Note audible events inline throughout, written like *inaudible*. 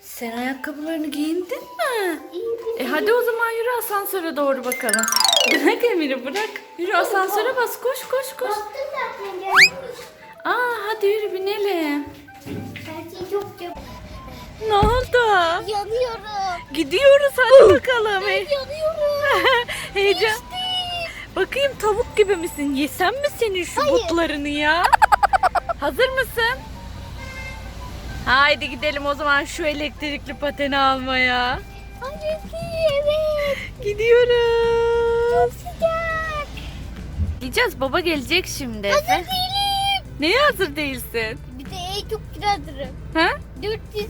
Sen ayakkabılarını giyindin mi? E hadi o zaman yürü asansöre doğru bakalım. *laughs* Bırak Emir'i bırak. Yürü asansöre bas koş koş koş. Aa hadi yürü binelim. Ne oldu? Yanıyorum. Gidiyoruz hadi bakalım. Ben yanıyorum. *laughs* Heyecan. Bakayım tavuk gibi misin? Yesem mi senin şu Hayır. butlarını ya? *laughs* Hazır mısın? Haydi gidelim o zaman şu elektrikli pateni almaya. Annesi evet. Gidiyoruz. Sıcak. Gideceğiz baba gelecek şimdi. Hazır değilim. Neye hazır değilsin? Bir de en çok hazırım. Ha? 400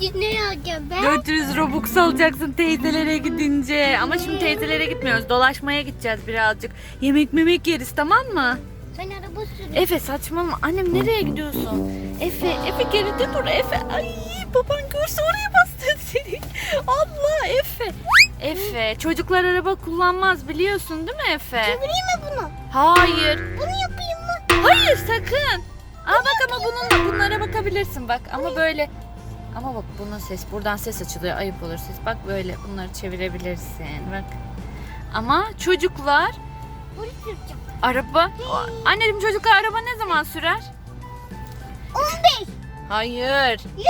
400 ne alacağım ben? 400 Robux alacaksın teyzelere gidince. Ama şimdi teyzelere gitmiyoruz. Dolaşmaya gideceğiz birazcık. Yemek memek yeriz tamam mı? Ben araba sürüyorum. Efe saçmalama. Annem nereye gidiyorsun? Efe, Efe geride dur Efe. Ay baban görse oraya bastın seni. Allah Efe. Efe çocuklar araba kullanmaz biliyorsun değil mi Efe? Çevireyim mi bunu? Hayır. Bunu yapayım mı? Hayır sakın. Aa bak ama bununla bunlara bakabilirsin bak ama böyle ama bak bunun ses buradan ses açılıyor ayıp olur ses bak böyle bunları çevirebilirsin bak. Ama çocuklar Bunu süreceğim. araba anneciğim çocuklar araba ne zaman sürer? 15. Hayır. 20.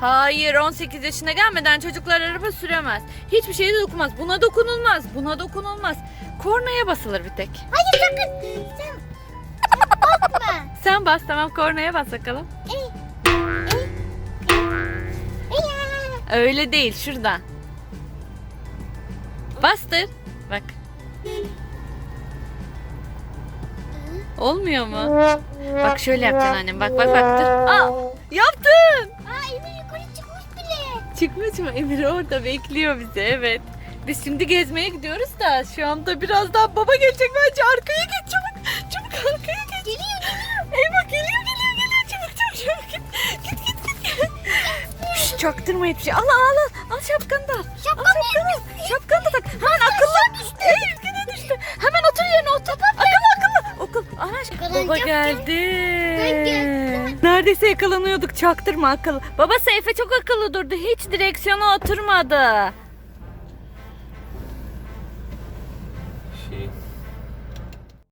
Hayır 18 yaşına gelmeden çocuklar araba süremez. Hiçbir şeye de dokunmaz. Buna dokunulmaz. Buna dokunulmaz. Kornaya basılır bir tek. Hayır sakın. Sen. Sen bakma. Sen bas tamam kornaya bas bakalım. Ey. Ey. Ey. Ey. Öyle değil şuradan. Bastır. Bak. Olmuyor mu? Bak şöyle yapacaksın annem. Bak bak bak. Dur. Aa, yaptın. Aa Emir yukarı çıkmış bile. Çıkmış mı? Emir orada bekliyor bizi evet. Biz şimdi gezmeye gidiyoruz da şu anda birazdan baba gelecek bence arkaya geç çabuk. Çabuk arkaya geç. Geliyor geliyor. Eyvah geliyor geliyor geliyor çabuk çabuk çabuk git. Git git git. Şş, çaktırma hiçbir şey. Al al al. Al şapkanı da Al şapkanı al. Şapkanı Baba geldi. Neredeyse yakalanıyorduk çaktırma akıllı. Baba Seyfe çok akıllı durdu. Hiç direksiyona oturmadı. Şey,